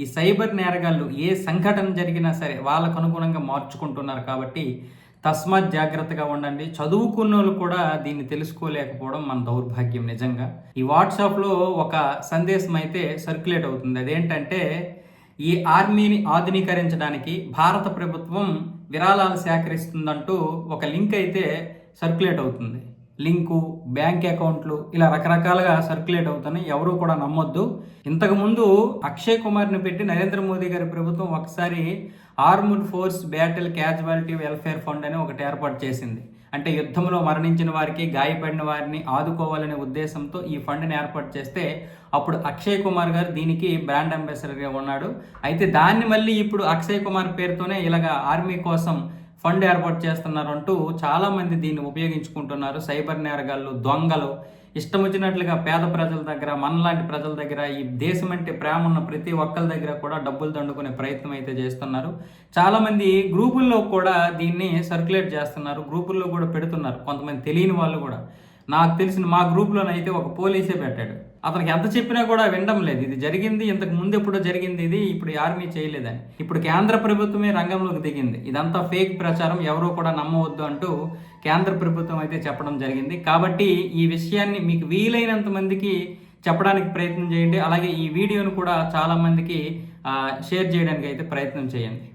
ఈ సైబర్ నేరగాళ్ళు ఏ సంఘటన జరిగినా సరే వాళ్ళకు అనుగుణంగా మార్చుకుంటున్నారు కాబట్టి తస్మాత్ జాగ్రత్తగా ఉండండి. చదువుకున్న వాళ్ళు కూడా దీన్ని తెలుసుకోలేకపోవడం మన దౌర్భాగ్యం నిజంగా. ఈ వాట్సాప్లో ఒక సందేశం అయితే సర్క్యులేట్ అవుతుంది. అదేంటంటే ఈ ఆర్మీని ఆధునీకరించడానికి భారత ప్రభుత్వం విరాళాలు సేకరిస్తుందంటూ ఒక లింక్ అయితే సర్క్యులేట్ అవుతుంది. లింకు బ్యాంక్ అకౌంట్లు ఇలా రకరకాలుగా సర్క్యులేట్ అవుతున్నాయి. ఎవరు కూడా నమ్మొద్దు. ఇంతకుముందు అక్షయ్ కుమార్ని పెట్టి నరేంద్ర మోదీ గారి ప్రభుత్వం ఒకసారి armed force battle casualty welfare fund అని ఒకటి ఏర్పాటు చేసింది. అంటే యుద్ధంలో మరణించిన వారికి గాయపడిన వారిని ఆదుకోవాలనే ఉద్దేశంతో ఈ ఫండ్ని ఏర్పాటు చేస్తే అప్పుడు అక్షయ్ కుమార్ గారు దీనికి బ్రాండ్ అంబాసిడర్గా ఉన్నాడు. అయితే దాన్ని మళ్ళీ ఇప్పుడు అక్షయ్ కుమార్ పేరుతోనే ఇలాగ ఆర్మీ కోసం ఫండ్ ఏర్పాటు చేస్తున్నారు అంటూ చాలామంది దీన్ని ఉపయోగించుకుంటున్నారు. సైబర్ నేరగాళ్ళు దొంగలు. ఇష్టం వచ్చినట్లుగా పేద ప్రజల దగ్గర మనలాంటి ప్రజల దగ్గర ఈ దేశం అంటే ప్రేమ ఉన్న ప్రతి ఒక్కరి దగ్గర కూడా డబ్బులు దండుకునే ప్రయత్నం అయితే చేస్తున్నారు. చాలామంది గ్రూపుల్లో కూడా దీన్ని సర్క్యులేట్ చేస్తున్నారు. గ్రూపుల్లో కూడా పెడుతున్నారు. కొంతమంది తెలియని వాళ్ళు కూడా. నాకు తెలిసిన మా గ్రూప్లోనైతే ఒక పోలీసే పెట్టాడు. అతనికి ఎంత చెప్పినా కూడా వినడం లేదు. ఇది జరిగింది ఇంతకు ముందు ఎప్పుడో జరిగింది ఇది ఇప్పుడు ఆర్మీ చేయలేదని. ఇప్పుడు కేంద్ర ప్రభుత్వమే రంగంలోకి దిగింది. ఇదంతా ఫేక్ ప్రచారం ఎవరో కూడా నమ్మవద్దు అంటూ కేంద్ర ప్రభుత్వం అయితే చెప్పడం జరిగింది. కాబట్టి ఈ విషయాన్ని మీకు వీలైనంత మందికి చెప్పడానికి ప్రయత్నం చేయండి. అలాగే ఈ వీడియోను కూడా చాలా మందికి షేర్ చేయడానికి అయితే ప్రయత్నం చేయండి.